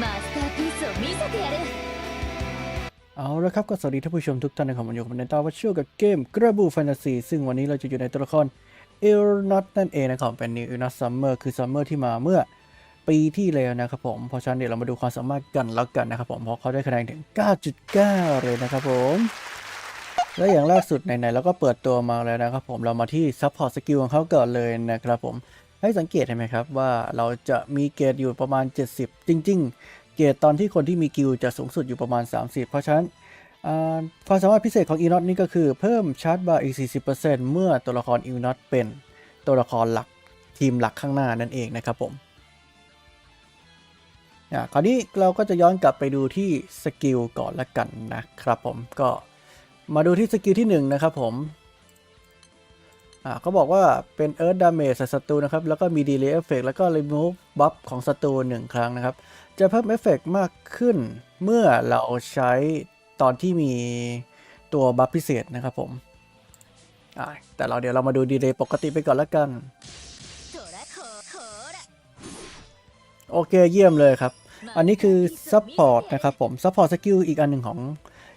マスターピースを見せてやる เอาละครับก็สวัสดีท่านผู้ชมทุกท่านนะครับผมอยู่กับในตาวัชชัวกับเกม Grabu Fantasy ซึ่งวันนี้เราจะอยู่ในตัวละครเอลนอตนั่นเองนะครับเป็นนิวนัทซัมเมอร์คือซัมเมอร์ที่มาเมื่อปีที่แล้วนะครับผมเพราะฉะนั้นเดี๋ยวเรามาดูความสามารถกันแล้วกันนะครับผมเพราะเขาได้คะแนนถึง 9.9 เลยนะครับผม และอย่างล่าสุดไหนๆเราก็เปิดตัวมาแล้วนะครับผมเรามาที่ซัพพอร์ตสกิลของเขาก่อนเลยนะครับผม ให้สังเกตเห็นไหมครับว่าเราจะมีเกรดอยู่ประมาณ 70 จริง ๆ เกรดตอนที่คนที่มีกิลจะสูงสุดอยู่ประมาณ 30 เพราะฉะนั้นความสามารถพิเศษของอีนอตนี่ก็คือเพิ่มชาร์จบาร์อีก 40%เมื่อตัวละครอีนอตเป็นตัวละครหลักทีมหลักข้างหน้านั่นเองนะครับผมอ่าคราวนี้เราก็จะย้อนกลับไปดูที่สกิลก่อนละกันนะครับผมก็มาดูที่สกิลที่1นะครับผม อ่าเขาบอกว่าเป็น Earth Damage ใส่ศัตรูนะครับ แล้วก็มี Delay Effect แล้วก็ Remove Buff ของศัตรูหนึ่งครั้งนะครับ จะเพิ่มเอฟเฟกมากขึ้นเมื่อเราใช้ตอนที่มีตัวบัฟพิเศษนะครับผมอ่าแต่เราเดี๋ยวเรามาดูดีเลย์ปกติไปก่อนแล้วกันโอเคเยี่ยมเลยครับ อันนี้คือซัพพอร์ตนะครับผมซัพพอร์ตสกิลอีกอันหนึ่งของ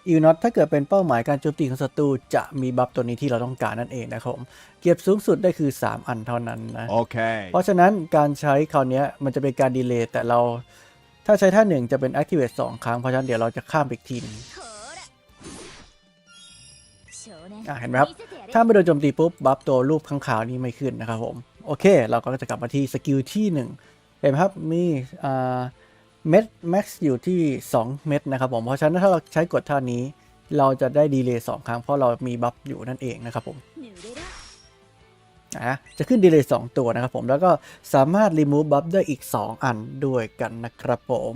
อีกนอตถ้าเกิดเป็นเป้าหมายการโจมตีของศัตรูจะมีบัฟตัวนี้ที่เราต้องการนั่นเองนะครับเก็บสูงสุดได้คือ 3 อันเท่านั้นนะโอเคเพราะฉะนั้นการใช้คราวนี้มันจะเป็นการดีเลย์แต่เราถ้าใช้ท่าหนึ่งจะเป็นแอคทีเวทสองครั้ง เพราะฉะนั้นเดี๋ยวเราจะข้ามไปทีนึงเห็นไหมครับ ถ้าไม่โดนโจมตีปุ๊บ บัฟตัวรูปข้างขาวนี้ไม่ขึ้นนะครับผม โอเค เราก็จะกลับมาที่สกิลที่ 1 เห็นไหมครับ มีอ่า เม็ดแม็กซ์อยู่ที่ 2 เม็ดนะครับผม เพราะฉะนั้นถ้าเราใช้กดท่านี้ เราจะได้ดีเลย์สครั้งเพราะเรามีบัฟอยู่นั่นเองนะครับผมะจะขึ้นดีเลย์สตัวนะครับผมแล้วก็สามารถรีมูฟบัฟได้อีก 2 อันด้วยกันนะครับผม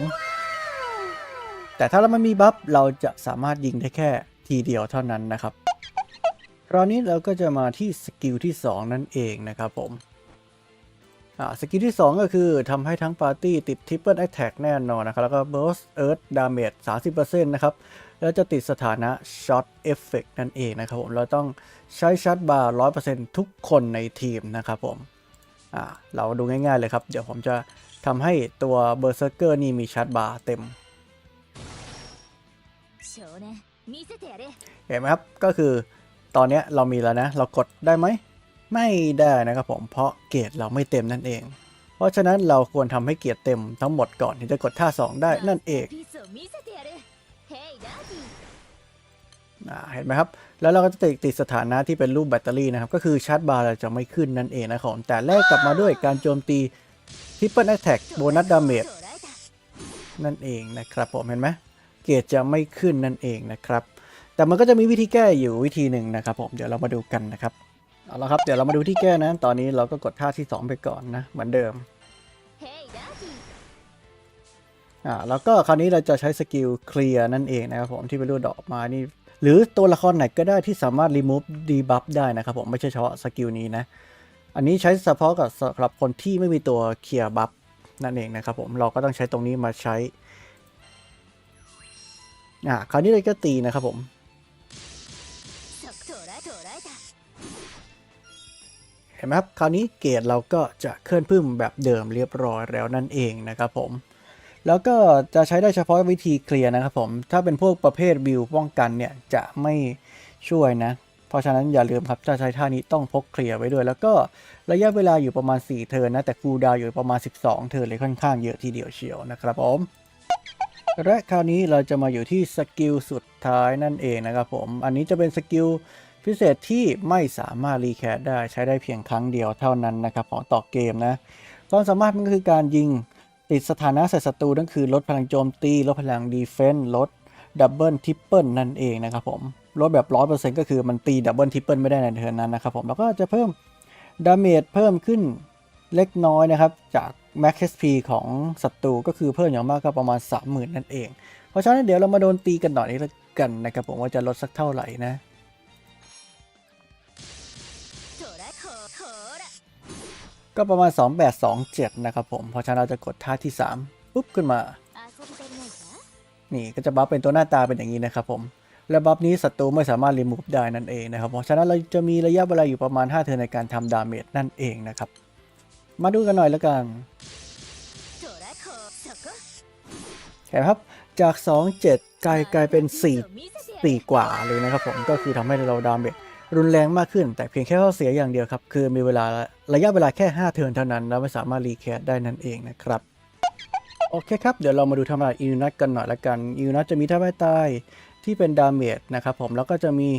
แต่ถ้าเราไม่มีบัฟเราจะสามารถยิงได้แค่ทีเดียวเท่านั้นนะครับคราวนี้เราก็จะมาที่สกิลที่ 2 นั่นเองนะครับผม สกิลที่ 2 ก็คือทำให้ทั้งปาร์ตี้ติด Triple Attack แน่นอนนะครับ แล้วก็ Burst Earth Damage 30%นะครับ แล้วจะติดสถานะ Shot Effect นั่นเองนะครับผมเราต้องใช้ชัดบาร์ 100%ทุกคนในทีมนะครับผมเราดูง่ายๆเลยครับ เดี๋ยวผมจะทำให้ตัวเบอร์เซอร์เกอร์นี่มีชัดบาร์เต็มเห็นไหมครับ ก็คือตอนนี้เรามีแล้วนะ เรากดได้ไหม ไม่ได้นะครับผมเพราะเกรดเราไม่เต็มนั่นเอง เพราะฉะนั้นเราควรทำให้เกียรดเต็มทั้งหมดก่อนที่จะกดท่า 2 ได้นั่นเองเห็นไหมครับ แล้วเราก็จะติดติดสถานะที่เป็นรูปแบตเตอรี่นะครับ ก็คือชาร์จบาร์จะไม่ขึ้นนั่นเองนะครับแต่แลกกลับมาด้วยการโจมตีทิปเปิลแอตแทกโบนัสดาเมจนั่นเองนะครับผมเห็นไหมเกียรดจะไม่ขึ้นนั่นเองนะครับ แต่มันก็จะมีวิธีแก้อยู่วิธีหนึ่งนะครับผมเดี๋ยวเรามาดูกันนะครับ เอาละครับ เดี๋ยวเรามาดูที่แก้นะ ตอนนี้เราก็กดท่าที่ 2 ไปก่อนนะ เหมือนเดิม อ่า แล้วก็คราวนี้เราจะใช้สกิลเคลียร์นั่นเองนะครับผมที่ไป็นรูดดอกมานี่ หรือตัวละครไหนก็ได้ที่สามารถรีมูฟดีบัฟได้นะครับผม ไม่ใช่เฉพาะสกิลนี้นะ อันนี้ใช้เฉพาะกับสำหรับคนที่ไม่มีตัวเคลียร์บัฟนั่นเองนะครับผม เราก็ต้องใช้ตรงนี้มาใช้ อ่า คราวนี้เราก็ตีนะครับผม เห็นไหมครับ คราวนี้เกรดเราก็จะเคลื่อนพึ่มแบบเดิมเรียบร้อยแล้วนั่นเองนะครับผม แล้วก็จะใช้ได้เฉพาะวิธีเคลียร์นะครับผม ถ้าเป็นพวกประเภทบิวป้องกันเนี่ยจะไม่ช่วยนะ เพราะฉะนั้นอย่าลืมครับถ้าใช้ท่านี้ต้องพกเคลียร์ไว้ด้วย แล้วก็ระยะเวลาอยู่ประมาณ 4 เทิร์นนะ แต่คูดาวอยู่ประมาณ 12 เทิร์นเลยค่อนข้างเยอะทีเดียวเชียวนะครับผมและคราวนี้เราจะมาอยู่ที่สกิลสุดท้ายนั่นเองนะครับผม อันนี้จะเป็นสกิล พิเศษที่ไม่สามารถรีแคดได้ใช้ได้เพียงครั้งเดียวเท่านั้นนะครับของต่อเกมนะความสามารถมันก็คือการยิงติดสถานะใส่ศัตรูนั่นคือลดพลังโจมตี ลดพลังดีเฟนต์ลดดับเบิลทริปเปิลนั่นเองนะครับผมลดแบบ100%ก็คือมันตีดับเบิลทริปเปิลไม่ได้ในเทิร์นนั้นนะครับผมแล้วก็จะเพิ่มดาเมจเพิ่มขึ้นเล็กน้อยนะครับ จาก Max HP ของศัตรูก็คือเพิ่มอย่างมากก็ประมาณ 30,000 นั่นเอง เพราะฉะนั้นเดี๋ยวเรามาโดนตีกันหน่อยนี้ละกันนะครับผมว่าจะลดสักเท่าไหร่นะ ก็ประมาณ 2 แบบ 2 7 นะครับผมเพราะฉะนั้นเราจะกดท่าที่ 3 ปุ๊บขึ้นมา นี่ก็จะบัฟเป็นตัวหน้าตาเป็นอย่างนี้นะครับผม และบัฟนี้ศัตรูไม่สามารถรีมูฟได้นั่นเองนะครับ เพราะฉะนั้นเราจะมีระยะเวลาอยู่ประมาณ 5 เทิร์นในการทำดาเมจนั่นเองนะครับ มาดูกันหน่อยละกันเครับจาก 2 7 กลายกลายเป็น 4 4 กว่าเลยนะครับผมก็คือทำให้เราดาเมจ รุนแรงมากขึ้น แต่เพียงแค่ข้อเสียอย่างเดียวครับ คือมีเวลาระยะเวลาแค่ 5 เทิร์นเท่านั้น แล้วไม่สามารถรีแคสได้นั่นเองนะครับ โอเคครับ เดี๋ยวเรามาดูทำลายอิวนัทกันหน่อยละกันอิวนัทจะมีท่าไม้ตายที่เป็นดาเมจนะครับผมแล้วก็จะมี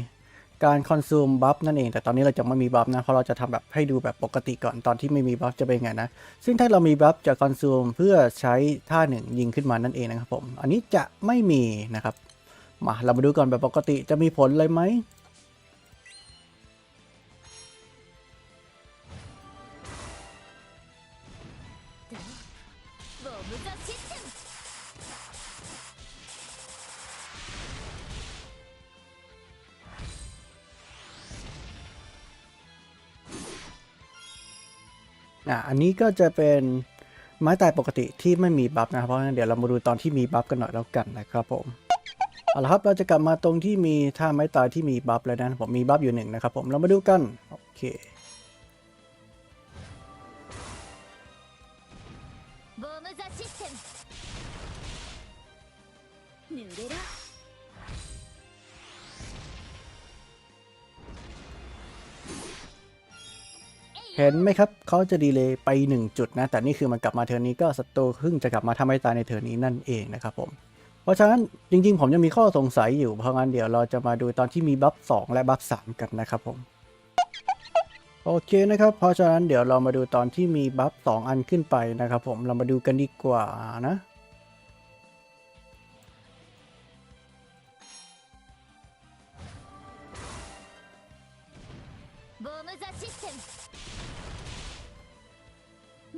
การคอนซูมบัฟนั่นเอง แต่ตอนนี้เราจะไม่มีบัฟนะ เพราะเราจะทำแบบให้ดูแบบปกติก่อนตอนที่ไม่มีบัฟจะเป็นไงนะ ซึ่งถ้าเรามีบัฟจะคอนซูมเพื่อใช้ท่าหนึ่งยิงขึ้นมานั่นเองนะครับผม อันนี้จะไม่มีนะครับ มาเรามาดูก่อนแบบปกติจะมีผลอะไรไหม 무저 시스 템! อะอันนี้ก็จะเป็นไม้ตายปกติที่ไม่มีบัฟนะครับเพราะงั้นเดี๋ยวเรามาดูตอนที่มีบัฟกันหน่อยแล้วกันนะครับผมเอาละครับเราจะกลับมาตรงที่มีท่าไม้ตายที่มีบัฟเลยนะผมมีบัฟอยู่หนึ่งนะครับผมเรามาดูกันโอเค หนึ่เห็นไหมครับเขาจะดีเลยไป 1 จุดนะ แต่นี่คือมันกลับมาเทอร์นี้ก็สตูครึ่งจะกลับมาทำให้ตายในเทอร์นี้นั่นเองนะครับผม เพราะฉะนั้นจริงๆ ผมยังมีข้อสงสัยอยู่ เพราะงั้นเดี๋ยวเราจะมาดูตอนที่มีบัฟ2และบัฟ3กันนะครับผม โอเคนะครับ เพราะฉะนั้นเดี๋ยวเรามาดูตอนที่มีบัฟ2อันขึ้นไปนะครับผม เรามาดูกันดีกว่านะ ボムザシステム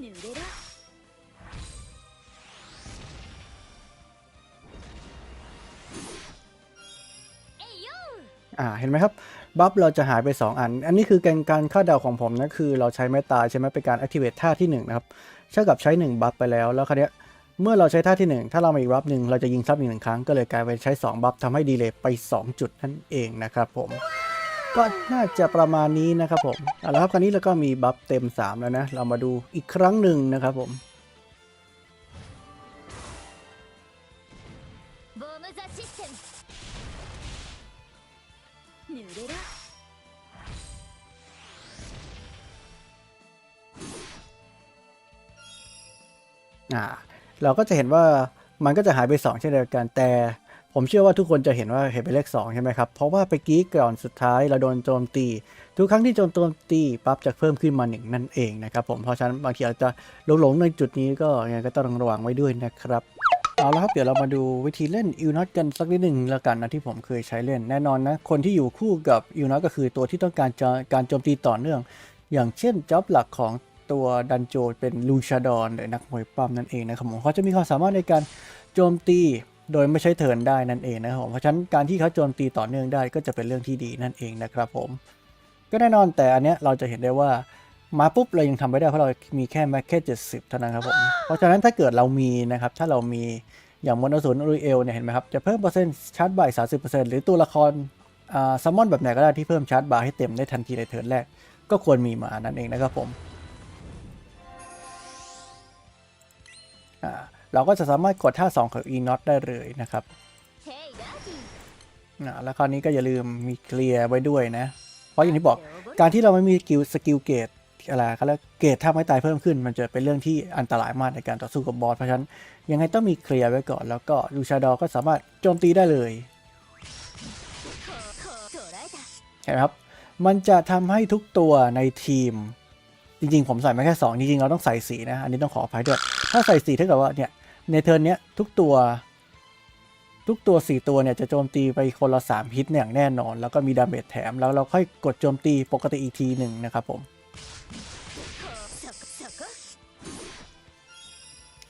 濡れろ เอ้ยโย อ่าเห็นไหมครับบัฟเราจะหายไป 2 อัน อันนี้คือการการคาดเดาของผมนะคือเราใช้ไม้ตายใช่ไหมเป็นการ activate ท่าที่ 1 นะครับเท่ากับใช้ 1 บัฟไปแล้ว แล้วคราวเนี้ยเมื่อเราใช้ท่าที่ 1 ถ้าเรามีอีกบัฟหนึ่งเราจะยิงซ้ำอีกหนึ่งครั้งก็เลยกลายเป็นใช้ 2 บัฟทำให้ดีเลย์ไป 2 จุดนั่นเองนะครับผม ก็น่าจะประมาณนี้นะครับผมเอาละครับคราวนี้เราก็มีบัฟเต็ม 3 แล้วนะ เรามาดูอีกครั้งหนึ่งนะครับผมเราก็จะเห็นว่ามันก็จะหายไป 2 เช่นเดียวกันแต่ ผมเชื่อว่าทุกคนจะเห็นว่าเห็นเป็นเลข2ใช่ไหมครับ เพราะว่าไปกี้ก่อนสุดท้ายเราโดนโจมตี ทุกครั้งที่โจมตีปั๊บจะเพิ่มขึ้นมาหนึ่งนั่นเองนะครับผม เพราะฉะนั้นบางทีอาจจะหลงหลงๆในจุดนี้ก็ยังไงก็ต้องระวังไว้ด้วยนะครับเอาละครับเดี๋ยวเรามาดูวิธีเล่นอิวนอตกันสักนิดหนึ่งแล้วกันนะที่ผมเคยใช้เล่นแน่นอนนะ คนที่อยู่คู่กับอิวนอตก็คือตัวที่ต้องการจะการโจมตีต่อเนื่อง อย่างเช่นจ็อบหลักของตัวดันโจเป็นลูชาดอนหรือนักมวยปั้มนั่นเองนะครับผมเขาจะมีความสามารถในการโจมตี โดยไม่ใช้เทิร์นได้นั่นเองนะครับผมเพราะฉะนั้นการที่เขาโจมตีต่อเนื่องได้ก็จะเป็นเรื่องที่ดีนั่นเองนะครับผมก็แน่นอนแต่อันเนี้ยเราจะเห็นได้ว่ามาปุ๊บเรายังทำไม่ได้เพราะเรามีแค่แม็กแค่70 เท่านั้นครับผมเพราะฉะนั้นถ้าเกิดเรามีนะครับถ้าเรามีอย่างมอนอสูรอุริเอลเนี่ยเห็นไหมครับจะเพิ่มเปอร์เซ็นต์ชาร์จบ่าย30%หรือตัวละครอ่าซัมมอนแบบไหนก็ได้ที่เพิ่มชาร์จบาร์ให้เต็มได้ทันทีในเทิร์นแรก ก็ควรมีมานั่นเองนะครับผมอ่า เราก็จะสามารถกดท่า 2 ของ e n o t ได้เลยนะครับนะแล้วคราวนี้ก็อย่าลืมมีเคลียร์ไว้ด้วยนะ เพราะอย่างที่บอกการที่เราไม่มีสกิลสกิลเกตอะไรเขาเรียกเกตถ้าไม่ตายเพิ่มขึ้น มันจะเป็นเรื่องที่อันตรายมากในการต่อสู้กับบอสเพราะฉะนั้นยังไงต้องมีเคลียร์ไว้ก่อน แล้วก็ลูชาดอก็สามารถโจมตีได้เลยเห็นไหมครับมันจะทำให้ทุกตัวในทีม จริงๆ ผมใส่มาแค่ 2 จริงๆ เราต้องใส่สีนะ อันนี้ต้องขออภัยด้วย ถ้าใส่สีเท่ากับว่าเนี่ย ในเทิร์นนี้ทุกตัว ทุกตัว 4 ตัวเนี่ยจะโจมตีไปคนละ3ฮิตอย่างแน่นอน แล้วก็มีดาเมจแถมแล้วเราค่อยกดโจมตีปกติอีกทีหนึ่งนะครับผม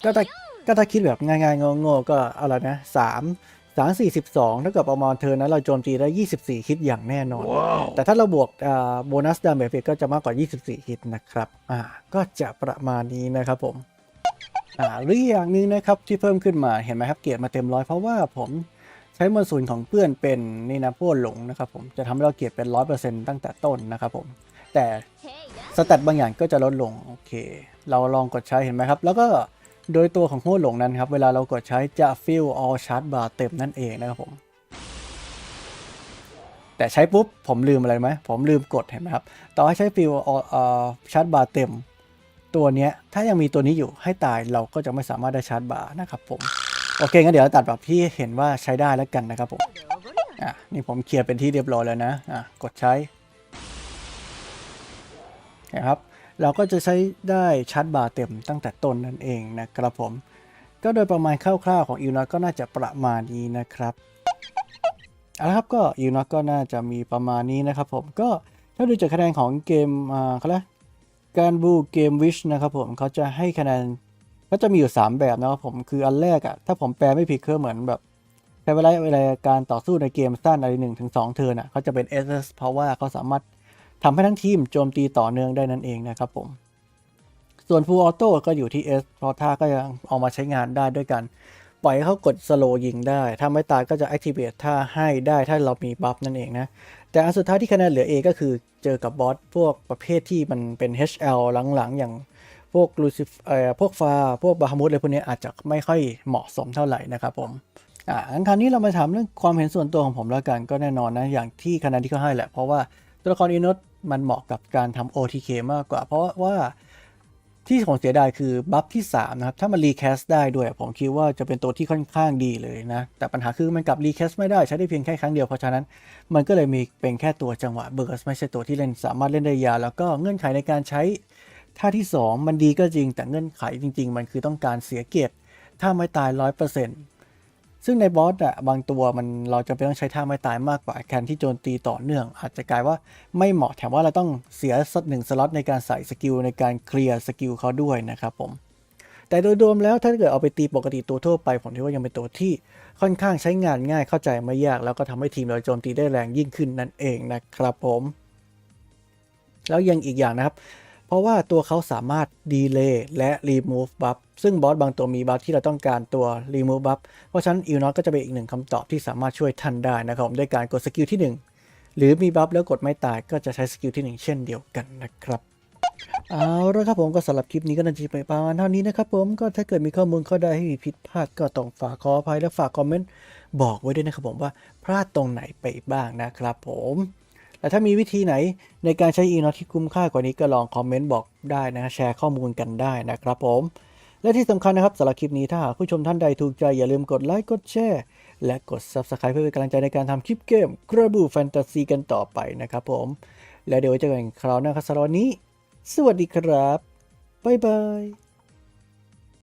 ก็ถ้าก็ถ้าคิดแบบง่ายๆโง่ๆก็อะไรนะสามสามสี่สิบสองเท่ากับประมาณเธอนั้นเราโจมตีได้ยี่สิบสี่ฮิตอย่างแน่นอน wow. แต่ถ้าเราบวกโบนัสดาเมจก็จะมากกว่ายี่สิบสี่ฮิตนะครับ อ่า ก็จะประมาณนี้นะครับผม หรืออย่างนึงนะครับที่เพิ่มขึ้นมาเห็นไหมครับเกียรติมาเต็มร้อยเพราะว่าผมใช้มวลสูวนของเพื่อนเป็นนี่นะพวกหลงนะครับผมจะทำให้เราเกียรติเป็นร้อยเปอร์เซ็นต์ตั้งแต่ต้นนะครับผมแต่สแตทบางอย่างก็จะลดลงโอเค เราลองกดใช้เห็นไหมครับ แล้วก็โดยตัวของโคหลงนั้นครับ เวลาเรากดใช้จะฟิลออชาร์ r บาร์เต็มนั่นเองนะครับผม แต่ใช้ปุ๊บ ผมลืมอะไรไหมผมลืมกดเห็นไหมครับ ต่อให้ใช้ฟิลออชาร์ r บาร์เต็ม ตัวเนี้ยถ้ายังมีตัวนี้อยู่ให้ตายเราก็จะไม่สามารถได้ชาร์จบาร์นะครับผม โอเคงั้นเดี๋ยวเราตัดแบบที่เห็นว่าใช้ได้แล้วกันนะครับผมอะนี่ผมเคลียร์เป็นที่เรียบร้อยแล้วนะอะกดใช้นะครับเราก็จะใช้ได้ชาร์จบาร์เต็มตั้งแต่ต้นนั่นเองนะครับผม ก็โดยประมาณคร่าวๆของอีนอตก็น่าจะประมาณนี้นะครับเอาละครับก็อีนอตก็น่าจะมีประมาณนี้นะครับผมก็ถ้าดูจากคะแนนของเกมอ่าเขาเรียก การบูเกมวิชนะครับผมเขาจะให้คะแนนก็จะมีอยู่ 3 แบบนะครับผมคืออันแรกอะถ้าผมแปลไม่ผิดคือเหมือนแบบใช้เวลาเวลาการต่อสู้ในเกมสั้นอะไรหนึ่งถึงสองเทิร์นอะเขาจะเป็น SS เพราะว่าเขาสามารถทำให้ทั้งทีมโจมตีต่อเนื่องได้นั่นเองนะครับผมส่วน Full Auto ก็อยู่ที่ S เพราะท่าก็ยังเอามาใช้งานได้ด้วยกัน ปล่อยให้เขากดสโลยิงได้ถ้าไม่ตายก็จะ activate ท่าให้ได้ถ้าเรามีบัฟนั่นเองนะ แต่อันสุดท้ายที่คะแนนเหลือ A ก็คือเจอกับบอสพวกประเภทที่มันเป็น HL หลังๆ อย่างพวกลูซิฟเอ่อพวกฟา พวกบาฮามุดอะไรพวกนี้อาจจะไม่ค่อยเหมาะสมเท่าไหร่นะครับผมอ่างั้นคราวนี้เรามาถามเรื่องความเห็นส่วนตัวของผมแล้วกันก็แน่นอนนะ อย่างที่คะแนนที่เขาให้แหละ เพราะว่าตัวละครอินโนตมันเหมาะกับการทำ OTK มากกว่า เพราะว่า ที่ผมเสียดายคือบัฟที่ 3 นะครับ ถ้ามันรีแคสได้ด้วย ผมคิดว่าจะเป็นตัวที่ค่อนข้างดีเลยนะ แต่ปัญหาคือมันกลับรีแคสไม่ได้ใช้ได้เพียงแค่ครั้งเดียว เพราะฉะนั้นมันก็เลยมีเป็นแค่ตัวจังหวะเบิร์สไม่ใช่ตัวที่เล่นสามารถเล่นได้ยาวแล้วก็เงื่อนไขในการใช้ท่าที่ 2 มันดีก็จริงแต่เงื่อนไขจริง ๆ มันคือต้องการเสียเกียรติถ้าไม่ตาย 100% ซึ่งในบอสอะบางตัวมันเราจะเป็นต้องใช้ท่าไม่ตายมากกว่าแคนที่โจมตีต่อเนื่อง อาจจะกลายว่าไม่เหมาะแถมว่าเราต้องเสียสักหนึ่งสล็อตในการใส่สกิลในการเคลียร์สกิลเขาด้วยนะครับผมแต่โดยรวมแล้วถ้าเกิดเอาไปตีปกติตัวทั่วไปผมคิดว่ายังเป็นตัวที่ค่อนข้างใช้งานง่ายเข้าใจไม่ยาก แล้วก็ทำให้ทีมเราโจมตีได้แรงยิ่งขึ้นนั่นเองนะครับผม แล้วยังอีกอย่างนะครับ เพราะว่าตัวเขาสามารถดีเลย์และ remove buff ซึ่งบอสบางตัวมีบัฟที่เราต้องการตัว remove buff เพราะฉะนั้นอิวนอตก็จะเป็นอีกหนึ่งคำตอบที่สามารถช่วยท่านได้นะครับผมด้วยการกดสกิลที่ 1 หรือมีบัฟแล้วกดไม่ตายก็จะใช้สกิลที่ 1 เช่นเดียวกันนะครับเอาละครับผมก็สำหรับคลิปนี้ก็น่าจะไปประมาณเท่านี้นะครับผมก็ถ้าเกิดมีข้อมูลข้อใดที่ผิดพลาดก็ต้องฝากขออภัยและฝากคอมเมนต์บอกไว้ด้วยนะครับผมว่าพลาดตรงไหนไปบ้างนะครับผม และถ้ามีวิธีไหนในการใช้อีนอที่คุ้มค่ากว่านี้ก็ลองคอมเมนต์บอกได้นะแชร์ข้อมูลกันได้นะครับผม และที่สำคัญนะครับสำหรับคลิปนี้ถ้าหากผู้ชมท่านใดถูกใจอย่าลืมกดไลค์กดแชร์และกด Subscribe เพื่อเป็นกำลังใจในการทำคลิปเกมกระบูแฟนตาซีกันต่อไปนะครับผม และเดี๋ยวเจอกันคราวหน้าครับสำหรับวันนี้ สวัสดีครับ บ๊ายบาย